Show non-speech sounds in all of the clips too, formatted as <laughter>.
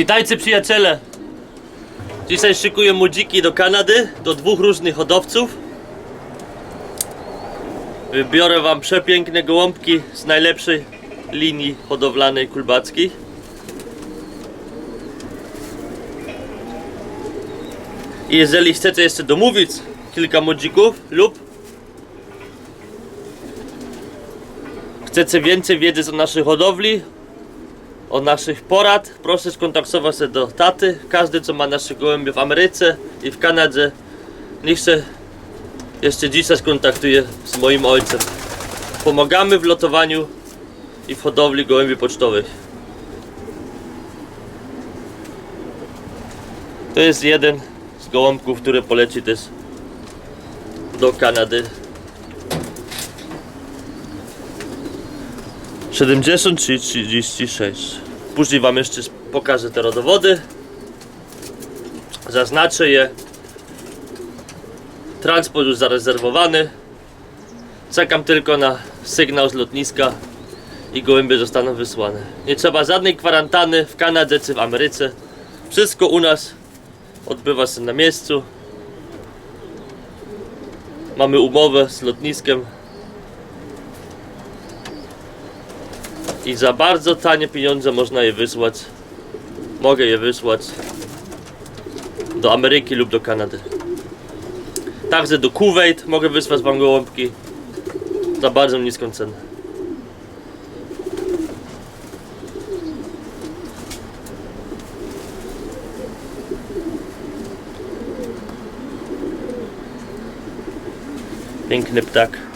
Witajcie przyjaciele! Dzisiaj szykuję młodziki do Kanady, do dwóch różnych hodowców. Wybiorę wam przepiękne gołąbki z najlepszej linii hodowlanej kulbackiej. I jeżeli chcecie jeszcze domówić kilka młodzików lub chcecie więcej wiedzieć o naszej hodowli, o naszych porad, proszę skontaktować się do taty. Każdy, co ma nasze gołębie w Ameryce i w Kanadzie, niech się jeszcze dzisiaj skontaktuje z moim ojcem. Pomagamy w lotowaniu i w hodowli gołębi pocztowych. To jest jeden z gołąbków, który poleci też do Kanady. 73 36. Później wam jeszcze pokażę te rodowody. Zaznaczę je. Transport już zarezerwowany. Czekam tylko na sygnał z lotniska i gołębie zostaną wysłane. Nie trzeba żadnej kwarantanny w Kanadzie czy w Ameryce. Wszystko u nas odbywa się na miejscu. Mamy umowę z lotniskiem i za bardzo tanie pieniądze można je wysłać. Mogę je wysłać do Ameryki lub do Kanady. Także do Kuwait mogę wysłać wam gołąbki za bardzo niską cenę. Piękny ptak.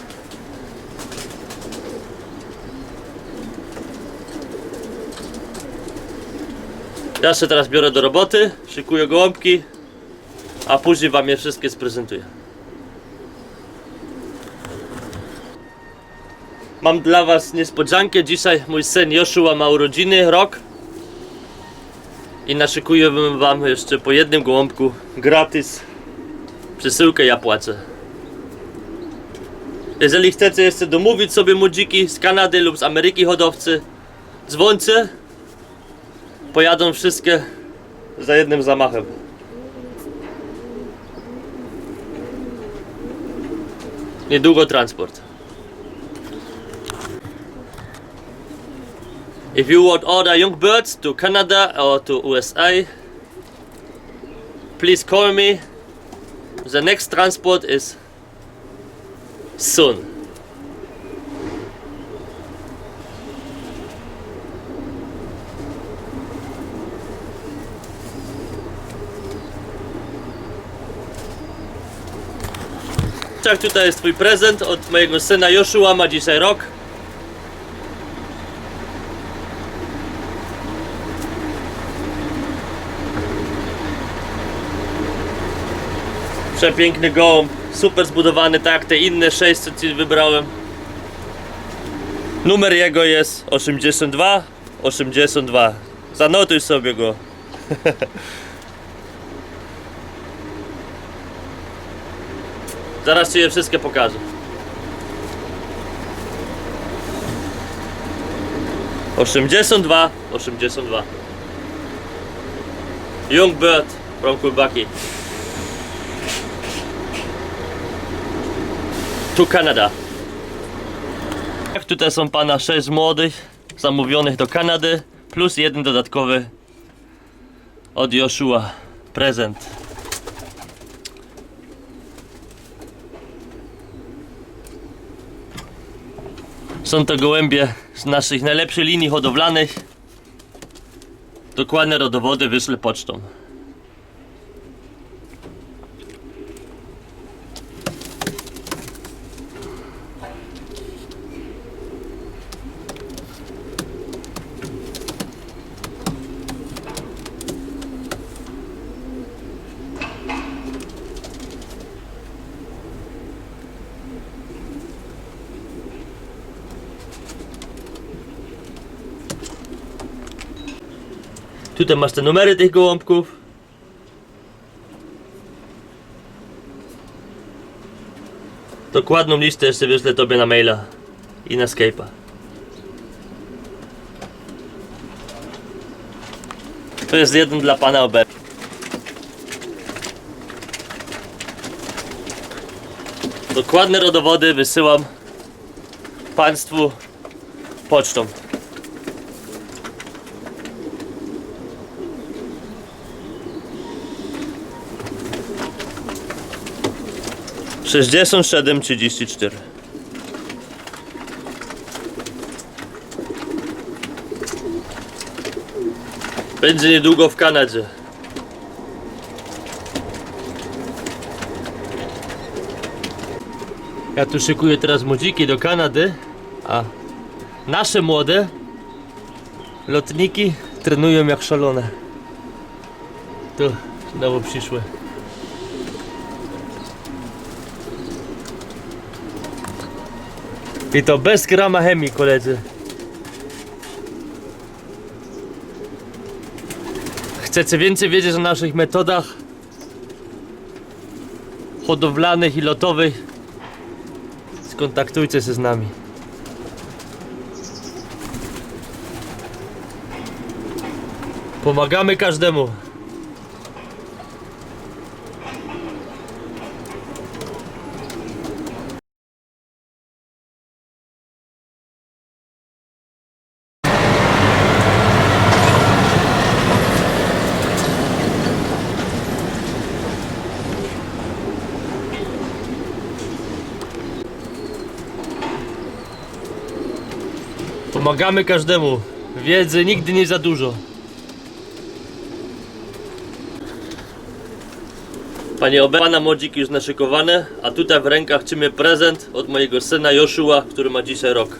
Ja się teraz biorę do roboty, szykuję gołąbki, a później wam je wszystkie sprezentuję. Mam dla was niespodziankę. Dzisiaj mój syn Joshua ma urodziny, rok. I naszykuję wam jeszcze po jednym gołąbku gratis. Przesyłkę ja płacę. Jeżeli chcecie jeszcze domówić sobie młodziki z Kanady lub z Ameryki hodowcy, dzwońcie. Pojadą wszystkie za jednym zamachem. Niedługo transport. If you want order young birds to Canada or to USA, please call me. The next transport is soon. Tak, tutaj jest twój prezent od mojego syna Joshua, ma dzisiaj rok. Przepiękny gołąb, super zbudowany, tak jak te inne 6, co ci wybrałem. Numer jego jest 82 82. Zanotuj sobie go. <laughs> Zaraz ci je wszystkie pokażę. Osiemdziesiąt dwa, osiemdziesiąt dwa. Young bird from Kulbaki. To Canada. Tutaj są pana 6 młodych zamówionych do Kanady plus jeden dodatkowy od Joshua prezent. Są to gołębie z naszych najlepszych linii hodowlanych. Dokładne rodowody wyszły pocztą. Tutaj masz te numery tych gołąbków. Dokładną listę jeszcze wyślę tobie na maila i na Skype'a. To jest jeden dla pana Ober. Dokładne rodowody wysyłam państwu pocztą. Sześćdziesiąt siedem trzydzieści cztery. Będzie niedługo w Kanadzie. Ja tu szykuję teraz młodziki do Kanady, a nasze młode lotniki trenują jak szalone. Tu znowu przyszły. I to bez grama chemii, koledzy. Chcecie więcej wiedzieć o naszych metodach hodowlanych i lotowych? Skontaktujcie się z nami. Pomagamy każdemu. Pomagamy każdemu. Wiedzy nigdy nie za dużo. Panie Obana młodziki już naszykowane, a tutaj w rękach trzymie prezent od mojego syna Joshua, który ma dzisiaj rok.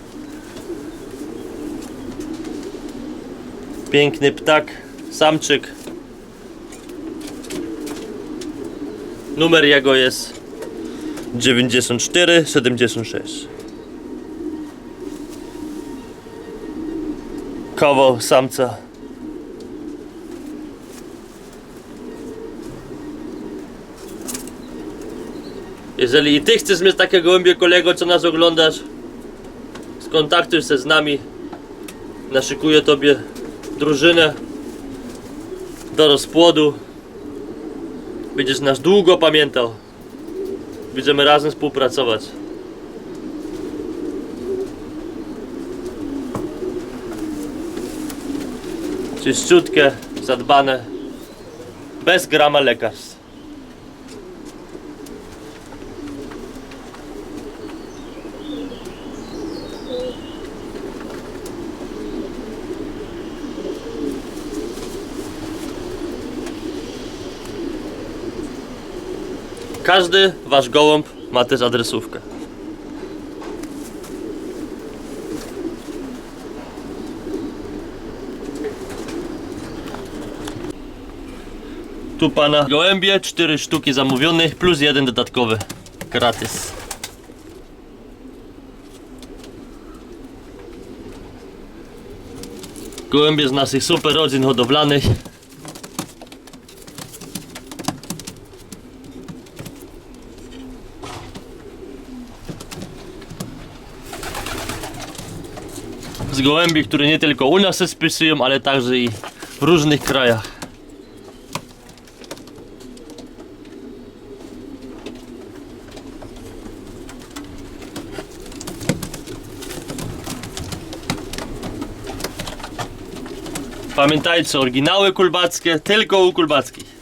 Piękny ptak, samczyk. Numer jego jest 9476. Kawał samca. Jeżeli i ty chcesz mieć takie gołębie kolego, co nas oglądasz, skontaktuj się z nami. Naszykuję tobie drużynę do rozpłodu. Będziesz nas długo pamiętał. Będziemy razem współpracować. Czyściutkie, zadbane, bez grama lekarstw. Każdy wasz gołąb ma też adresówkę. Tu pana gołębie, 4 sztuki zamówionych plus jeden dodatkowy. Gratis. Gołębie z naszych super rodzin hodowlanych. Z gołębi, które nie tylko u nas się spisują, ale także i w różnych krajach. Pamiętajcie, oryginały kulbackie tylko u kulbackich.